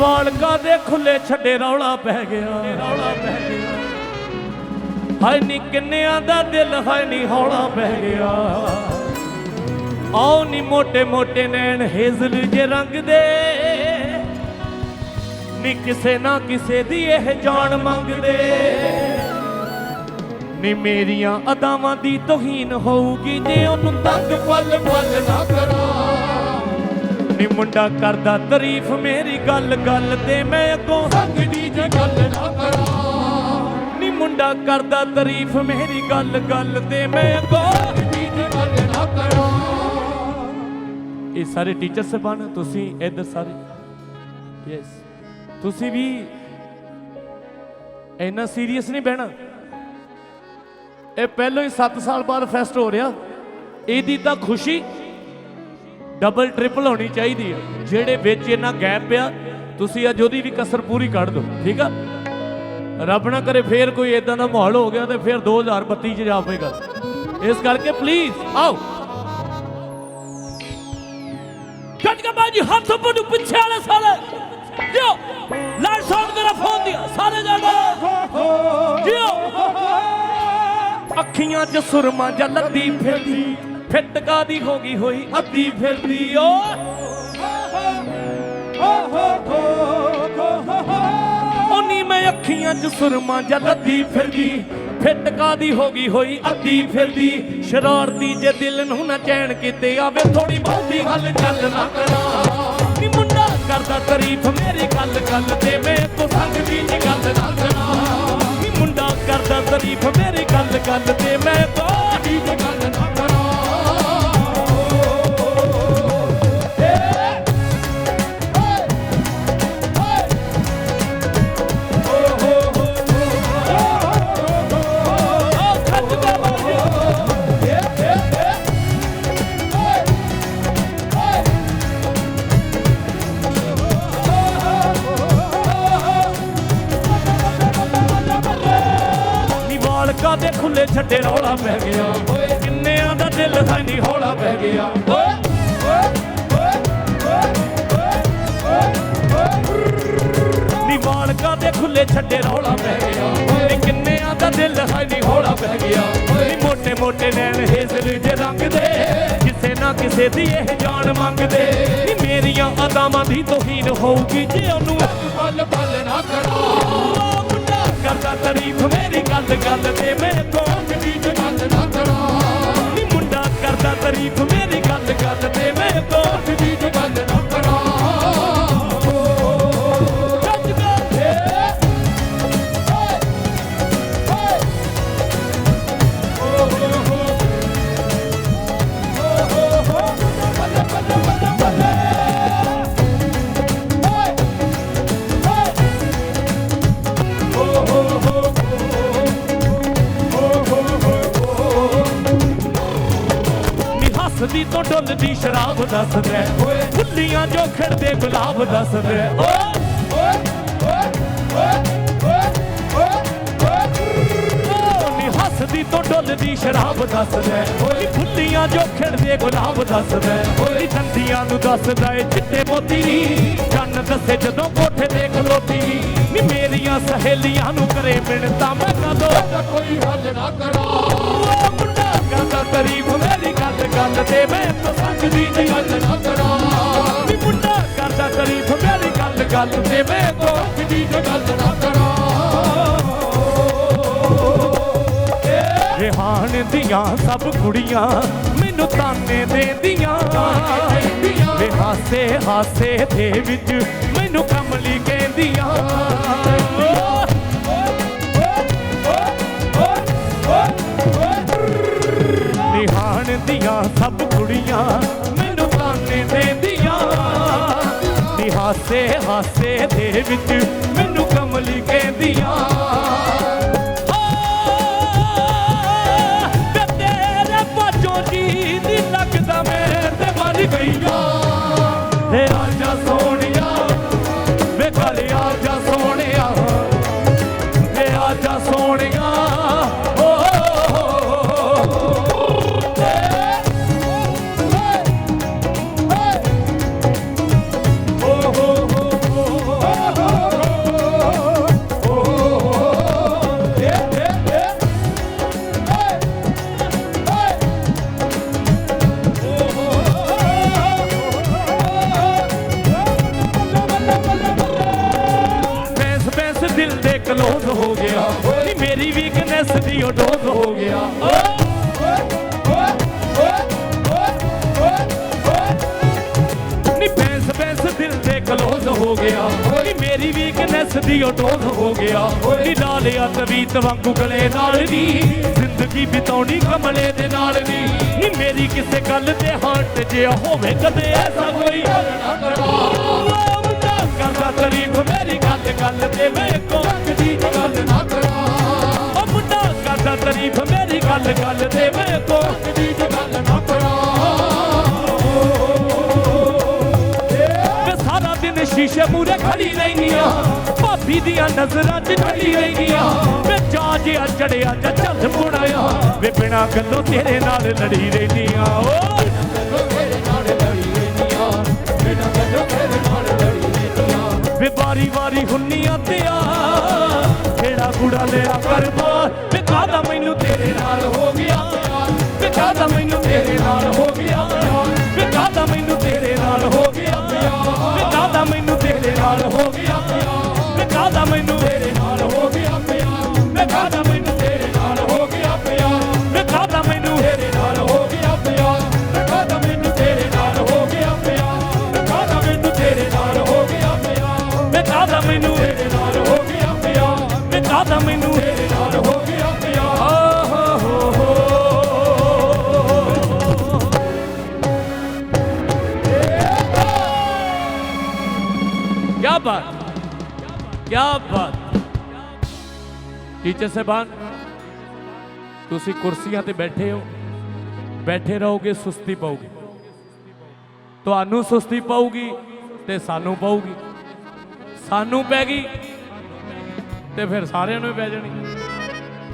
ਬਾਲਕਾ ਦੇ ਖੁੱਲੇ ਛੱਡੇ ਰੌਲਾ ਪੈ ਗਿਆ। ਰੌਲਾ ਪੈ ਗਿਆ ਹਾਏ ਨੀ ਕਿੰਨਿਆਂ ਦਾ ਦਿਲ, ਹਾਏ ਨੀ ਹੌਲਾ ਪੈ ਗਿਆ। ਆਉ ਨੀ ਮੋਟੇ ਮੋਟੇ ਨੈਣ ਹੇਜ਼ਲ ਜੇ ਰੰਗ ਦੇ। ਨੀ ਕਿਸੇ ਨਾ ਕਿਸੇ ਦੀ ਇਹ ਜਾਨ ਮੰਗਦੇ। ਨੀ ਮੇਰੀਆਂ ਅਦਾਵਾਂ ਦੀ ਤੋਹੀਨ ਹੋਊਗੀ ਜੇ ਉਹਨੂੰ ਤੰਗ ਪਲ ਪਲ ਨਾ ਕਰਾਂ। ਨੀ ਮੁੰਡਾ ਕਰਦਾ ਤਾਰੀਫ, ਮੇਰੀ ਗੱਲ ਗੱਲ ਤੇ ਮੈਂ ਅੱਗੋਂ ਸੰਗ ਦੀ ਜੇ ਗੱਲ ਨਾ ਕਰਾਂ। ਨੀ ਮੁੰਡਾ ਕਰਦਾ ਤਾਰੀਫ, ਮੇਰੀ ਗੱਲ ਗੱਲ ਤੇ ਮੈਂ ਅੱਗੋਂ ਸੰਗ ਦੀ ਜੇ ਗੱਲ ਨਾ ਕਰਾਂ। ਇਹ ਸਾਰੇ ਟੀਚਰ ਬਣ, ਤੁਸੀਂ ਇੱਧਰ ਸਾਰੇ। ਯੈਸ ਤੁਸੀਂ ਵੀ ਇੰਨਾ ਸੀਰੀਅਸ ਨਹੀਂ ਬਹਿਣਾ। ਇਹ ਪਹਿਲਾਂ ਹੀ 7 ਸਾਲ ਬਾਅਦ ਫੈਸਟ ਹੋ ਰਿਹਾ। ਇਹਦੀ ਤਾਂ ਖੁਸ਼ੀ ਡਬਲ ਟ੍ਰਿਪਲ ਹੋਣੀ ਚਾਹੀਦੀ ਹੈ। ਜਿਹੜੇ ਵਿੱਚ ਇਹਨਾਂ ਗੈਪ ਪਿਆ, ਤੁਸੀਂ ਅੱਜ ਉਹਦੀ ਵੀ ਕਸਰ ਪੂਰੀ ਕੱਢ ਦਿਓ, ਠੀਕ ਆ? ਰੱਬ ਨਾ ਕਰੇ ਫੇਰ ਕੋਈ ਇਦਾਂ ਦਾ ਮਾਹੌਲ ਹੋ ਗਿਆ ਤੇ ਫਿਰ 2032 ਚ ਜਾ ਇਸ ਕਰਕੇ ਪਲੀਜ਼ ਆਓ। ਕੱਟ ਕੇ ਹੱਥ ਉੱਪਰ ਨੂੰ ਪਿੱਛੇ ਵਾਲੇ ਸਾਰੇ ਜਿਓ ਲਾਈਟ ਸਾਊਂਡ ਮੇਰਾ ਫੋਨ ਦਿਆ ਸਾਰੇ ਜਾਣੇ। ਜਿਓ। ਅੱਖੀਆਂ 'ਚ ਸੁਰਮਾ ਜਾਂ ਫਿਰਦੀ। ਫਿੱਟਕਾ ਦੀ ਹੋ ਗਈ ਹੋਈ, ਅੱਧੀ ਫਿਰਦੀ ਓ। ਉਨੀ ਮੈਂ ਅੱਖੀਆਂ 'ਚ ਸੁਰਮਾ ਜਾਂ ਲੱਦੀ ਫਿਰਦੀ, ਫਿੱਟਕਾ ਦੀ ਹੋ ਗਈ ਹੋਈ, ਅੱਧੀ ਫਿਰਦੀ। ਸ਼ਰਾਰਤੀ ਜੇ ਦਿਲ ਨੂੰ ਨਾ ਚੈਨ ਕਿਤੇ ਆਵੇ ਥੋੜੀ ਬਹੁਤੀ ਗੱਲ ਚੱਲ ਨਾ ਕਰਾਂ। ਨੀ ਮੁੰਡਾ ਕਰਦਾ ਤਾਰੀਫ, ਮੇਰੀ ਗੱਲ ਗੱਲ ਤੇ ਮੈਂ ਕੋ ਸੰਗ ਦੀ ਨੀ ਗੱਲ ਨਾ ਕਰਾਂ। ਨੀ ਮੁੰਡਾ ਕਰਦਾ ਤਾਰੀਫ, ਮੇਰੀ ਗੱਲ ਗੱਲ ਤੇ ਮੈਂ ਕੋ ਦੀ ਗੱਲ ਕਾਦੇ ਖੁੱਲੇ ਛੱਡੇ ਰੌਲਾ ਪੈ ਗਿਆ। ਓਏ, ਕਿੰਨਿਆਂ ਦਾ ਦਿਲ ਹੈ ਨਹੀਂ ਹੌਲਾ ਪੈ ਗਿਆ। ਓਏ ਖੁੱਲੇ ਛੱਡੇ ਰੌਲਾ ਪੈ ਗਿਆ। ਓਏ, ਕਿੰਨਿਆਂ ਦਾ ਦਿਲ ਹੈ ਨਹੀਂ ਹੌਲਾ ਪੈ ਗਿਆ। ਓਏ, ਮੋਟੇ ਮੋਟੇ ਨੈਣ ਹੇਜ਼ਲ ਜੇ ਰੰਗਦੇ। ਕਿਸੇ ਨਾ ਕਿਸੇ ਦੀ ਇਹ ਜਾਨ ਮੰਗਦੇ। ਨੀ ਮੇਰੀਆਂ ਅਦਾਵਾਂ ਦੀ ਤੋਹੀਨ ਹੋਊਗੀ ਜੇ ਉਹਨੂੰ ਪਲ ਪਲ ਨਾ ਕਰੋ। ਤਾਰੀਫ ਮੇਰੀ ਗੱਲ ਗੱਲ ਤੇ ਮੈਂ ਕੋਲ ਦੀ ਗੱਲ ਨਾ ਨੀ ਮੁੰਡਾ ਕਰਦਾ ਤਾਰੀਫ ਮੇਰੀ ਗੱਲ ਗੱਲ ਤੇ ਮੈਂ ਕੋਲ ਦੀ ਹੱਸਦੀ ਤੋਂ ਸ਼ਰਾਬ ਦੱਸਦਾ ਓਏ, ਫੁੱਲੀਆਂ ਜੋ ਖਿੜਦੇ ਗੁਲਾਬ ਦੱਸਦਾ ਓਏ ਨੀ ਹੱਸਦੀ ਤੋਂ ਡੁੱਲਦੀ ਸ਼ਰਾਬ ਦੱਸਦਾ ਓਏ, ਫੁੱਲੀਆਂ ਜੋ ਖਿੜਦੇ ਗੁਲਾਬ ਦੱਸਦਾ ਓਏ ਦੰਦੀਆਂ ਨੂੰ ਦੱਸਦਾ ਏ ਚਿੱਟੇ ਮੋਤੀ। ਕੰਨ ਦੱਸੇ ਜਦੋਂ ਕੋਠੇ ਤੇ ਖਲੋਤੀ। ਨੀ ਮੇਰੀਆਂ ਸਹੇਲੀਆਂ ਨੂੰ ਕਰੇ ਮਿੰਤਾ ਮੈਂ ਕਦੋਂ ਕੋਈ ਹੱਲ ਨਾ ਕਰਾਂ। ਮੁੰਡਾ ਕਰਦਾ ਤਾਰੀਫ ਮੇਰੀ ਗੱਲ ਗੱਲ ਤੇ ਮੈਂ ਤਾਂ ਸੰਗ ਗੱਲ ਨਾ ਕਰਾਂ। ਨੀ ਮੁੰਡਾ ਕਰਦਾ ਤਾਰੀਫ, ਮੇਰੀ ਗੱਲ ਗੱਲ ਤੇ ਮੈਂ ਤਾਂ ਦੀ ਨੀ ਗੱਲ ਨਾ ਕਰਾਂ। ਰਿਹਾਨ ਦੀਆਂ ਸਭ ਕੁੜੀਆਂ ਮੈਨੂੰ ਤਾਨੇ ਦੇਂਦੀਆਂ। ਵੇ ਹਾਸੇ ਹਾਸੇ ਦੇ ਵਿੱਚ ਮੈਨੂੰ ਕਮਲੀ ਕਹਿੰਦੀਆਂ। ਰਿਹਾਨ ਦੀਆਂ ਸਭ ਕੁੜੀਆਂ ਹਾਸੇ ਹਾਸੇ ਦੇ ਵਿੱਚ ਮੈਨੂੰ ਕਮਲੀ ਕਹਿੰਦੀਆਂ ਵੇ ਤੇਰੇ ਬਾਝੋਂ ਜੀ ਦੀ ਲੱਗਦਾ, ਮੈਂ ਤੇ ਗਈਆਂ। ਵੇ ਆਜਾ ਸੋਹਣਿਆ ਵੇ ਘਰ ਆਜਾ ਸੋਹਣਿਆ ਦਿਲ ਦੇ ਕਲੋਜ਼ ਹੋ ਗਿਆ। ਨੀ, ਮੇਰੀ ਵੀਕਨੈਸ ਦੀ ਉਹ ਡੋਜ਼ ਹੋ ਗਿਆ। ਨੀ ਬੈਂਸ ਬੈਂਸ ਦੀ ਉਹ ਡੋਜ਼ ਹੋ ਗਿਆ। ਨੀ ਲਾਲਿਆ ਤਵੀਤ ਵਾਂਗੂ ਗਲੇ ਨਾਲ ਦੀ ਜ਼ਿੰਦਗੀ ਬਿਤਾਉਣੀ ਕਮਲੇ ਦੇ ਨਾਲ ਦੀ ਨੀ, ਮੇਰੀ ਕਿਸੇ ਗੱਲ ਤੇ ਹਟ ਜਿਆ ਹੋਵੇ, ਕਦੇ ਐਸਾ ਕੋਈ ਨਾ ਕਰਵਾ ਗੱਲ ਗੱਲ ਤੇ ਮੇਰੇ ਕੋ ਦੀ ਗੱਲ ਨਾ ਕਰਾ। ਮੈਂ ਸਾਰਾ ਦਿਨ ਸ਼ੀਸ਼ੇ ਮੂਰੇ ਖੜੀ ਰਹਿਨੀ ਭਾਬੀ ਦੀਆਂ ਨਜ਼ਰਾਂ 'ਚ ਢੜੀ ਰਹਿਨੀ ਮੈਂ ਜਾ ਜਿਹਾ ਚੜਿਆ ਜਾਂ ਚੱਲ ਪੁਣਾਇਆ ਵੇ ਬਿਨਾ ਗੱਲੋਂ ਤੇਰੇ ਨਾਲ ਲੜੀ ਰਹਿਨੀ ਓ ਵੇ ਵਾਰੀ ਵਾਰੀ ਹੁੰਨੀਆਂ ਟੀਚਰ ਸਾਹਿਬਾਨ ਤੁਸੀਂ ਕੁਰਸੀਆਂ ਤੇ ਬੈਠੇ ਹੋ। ਬੈਠੇ ਰਹੋਗੇ, ਸੁਸਤੀ ਪਊਗੀ। ਤੁਹਾਨੂੰ ਸੁਸਤੀ ਪਊਗੀ ਤੇ ਸਾਨੂੰ ਪਊਗੀ। ਸਾਨੂੰ ਪੈ ਗਈ ਤੇ ਫਿਰ ਸਾਰਿਆਂ ਨੂੰ ਹੀ ਪੈ ਜਾਣੀ।